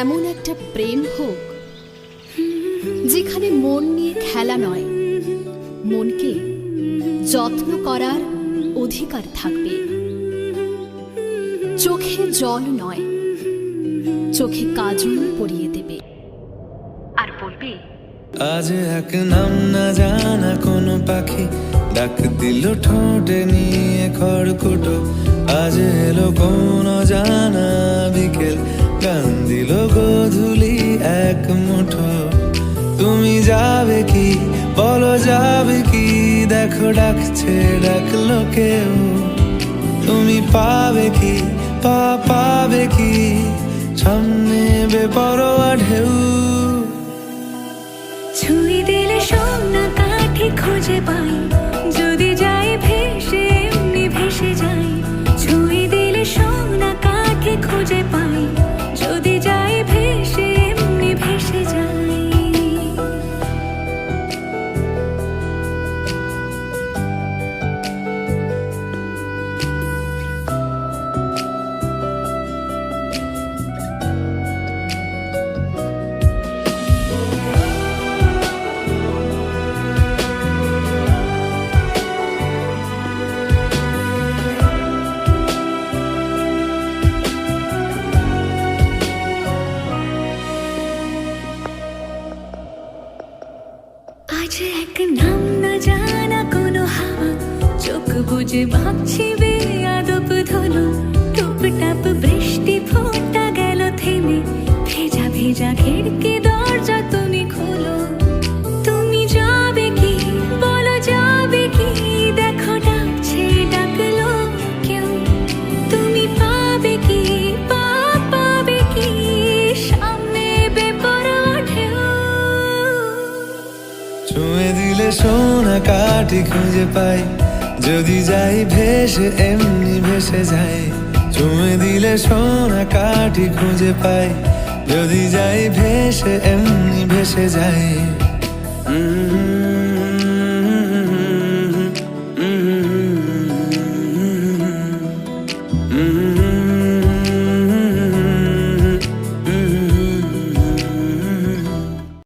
এমন একটা প্রেম হোক যেখানে মন নিয়ে খেলা নয় মনকে যত্ন করার অধিকার থাকবে। চোখে জল নয় চোখে কাজল পরিয়ে দেবে। আর বলবে আজ এক নাম না জানা কোনো পাখি ডাক দিল ঠোঁটে নিয়ে খড়কুটো। আজ এলো কোন জানা বিকেল। গান দিল গোধূলি এক মুঠো। তুমি যাবে কি? বলো যাবে কি? দেখো ডাকছে ডাকলো কেউ। তুমি পাবে কি? পা পাবে কি? সামনে বেপরোয়া ঢেউ। ছুঁই দিলে সোনা কাঠি খুঁজে পাই। আজ এক নাম না জানা কোনো হাওয়া। চোখ বুঝে ভাবছি ছুঁয়ে দিলে সোনা কাটি খুঁজে পাই। যদি যাই ভেসে, এমনি ভেসে যাই। ছুঁয়ে দিলে সোনা কাটি খুঁজে পাই। যদি যাই ভেসে, এমনি ভেসে যাই।